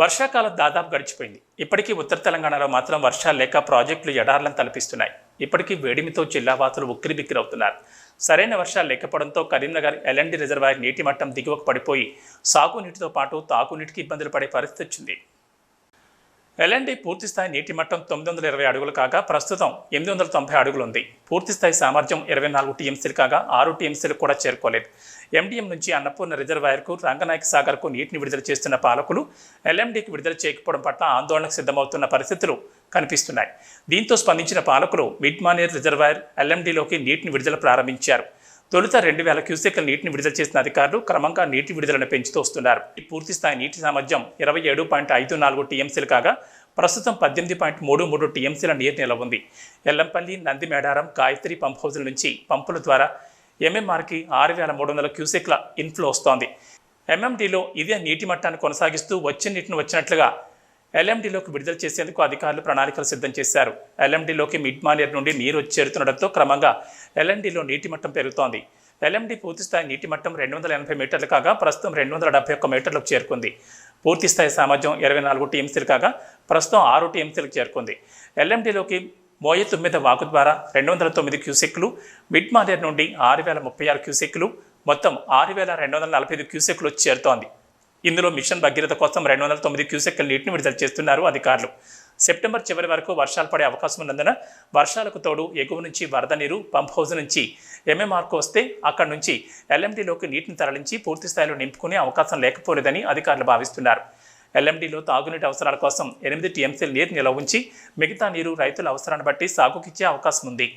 వర్షాకాలం దాదాపు గడిచిపోయింది. ఇప్పటికీ ఉత్తర తెలంగాణలో మాత్రం వర్షాలు లేక ప్రాజెక్టులు ఎడార్లను తలపిస్తున్నాయి. ఇప్పటికీ వేడిమితో జిల్లావాసులు ఉక్కిరిబిక్కిరవుతున్నారు. సరైన వర్షాలు లేకపోవడంతో కరీంనగర్ ఎల్ఎండి రిజర్వాయర్ నీటి మట్టం దిగువకు పడిపోయి సాగునీటితో పాటు తాగునీటికి ఇబ్బందులు పడే పరిస్థితి వచ్చింది. ఎల్ఎండి పూర్తిస్థాయి నీటి మట్టం తొమ్మిది వందల ఇరవై అడుగులు కాగా ప్రస్తుతం ఎనిమిది వందల తొంభై అడుగులు ఉంది. పూర్తిస్థాయి సామర్థ్యం ఇరవై నాలుగు టీఎంసీలు కాగా ఆరు టీఎంసీలు కూడా చేరుకోలేదు. ఎండిఎం నుంచి అన్నపూర్ణ రిజర్వాయర్కు రంగనాయక సాగర్కు నీటిని విడుదల చేస్తున్న పాలకులు ఎల్ఎండికి విడుదల చేయకపోవడం పట్ల ఆందోళనకు సిద్ధమవుతున్న పరిస్థితులు కనిపిస్తున్నాయి. దీంతో స్పందించిన పాలకులు మిడ్మానేర్ రిజర్వాయర్ ఎల్ఎండిలోకి నీటిని విడుదల ప్రారంభించారు. తొలుత రెండు వేల క్యూసెక్ల నీటిని విడుదల చేసిన అధికారులు క్రమంగా నీటి విడుదలను పెంచుతూ వస్తున్నారు. ఈ పూర్తి స్థాయి నీటి సామర్థ్యం ఇరవై ఏడు పాయింట్ ఐదు నాలుగు టీఎంసీలు కాగా ప్రస్తుతం పద్దెనిమిది పాయింట్ మూడు మూడు టీఎంసీల నీరు నిల ఉంది. ఎల్లంపల్లి నంది మేడారం గాయత్రి పంప్ హౌజుల నుంచి పంపుల ద్వారా ఎంఎంఆర్కి ఆరు వేల మూడు వందల క్యూసెక్ల ఇన్ఫ్లో వస్తోంది. ఎంఎండిలో ఇదే నీటి మట్టాన్ని కొనసాగిస్తూ వచ్చిన నీటిని వచ్చినట్లుగా ఎల్ఎండిలోకి విడుదల చేసేందుకు అధికారులు ప్రణాళికలు సిద్ధం చేశారు. ఎల్ఎండిలోకి మిడ్ మానేర్ నుండి నీరు వచ్చి చేరుతుండటంతో క్రమంగా ఎల్ఎండిలో నీటి మట్టం పెరుగుతోంది. ఎల్ఎండి పూర్తిస్థాయి నీటి మట్టం రెండు వందల ఎనభై మీటర్లు కాగా ప్రస్తుతం రెండు వందల డెబ్బై ఒక్క మీటర్లకు చేరుకుంది. పూర్తిస్థాయి సామర్థ్యం ఇరవై నాలుగు టీఎంసీలు కాగా ప్రస్తుతం ఆరు టీఎంసీలకు చేరుకుంది. ఎల్ఎండిలోకి మోయ తొమ్మిది వాకు ద్వారా రెండు వందల తొమ్మిది క్యూసెక్లు మిడ్ మానేర్ నుండి ఆరు వేల ముప్పై ఆరు క్యూసెక్లు మొత్తం ఆరు వేల రెండు వందల నలభై ఐదు క్యూసెక్లు చేరుతోంది. ఇందులో మిషన్ భగీరథ కోసం రెండు వందల తొమ్మిది క్యూసెక్ల నీటిని విడుదల చేస్తున్నారు అధికారులు. సెప్టెంబర్ చివరి వరకు వర్షాలు పడే అవకాశం ఉన్నందున వర్షాలకు తోడు ఎగువ నుంచి వరద నీరు పంప్ హౌస్ నుంచి ఎంఎంఆర్కు వస్తే అక్కడి నుంచి ఎల్ఎండిలోకి నీటిని తరలించి పూర్తి స్థాయిలో నింపుకునే అవకాశం లేకపోలేదని అధికారులు భావిస్తున్నారు. ఎల్ఎండిలో తాగునీటి అవసరాల కోసం ఎనిమిది టీఎంసీల నీరు నిలవ ఉంచి మిగతా నీరు రైతుల అవసరాన్ని బట్టి సాగుకిచ్చే అవకాశం ఉంది.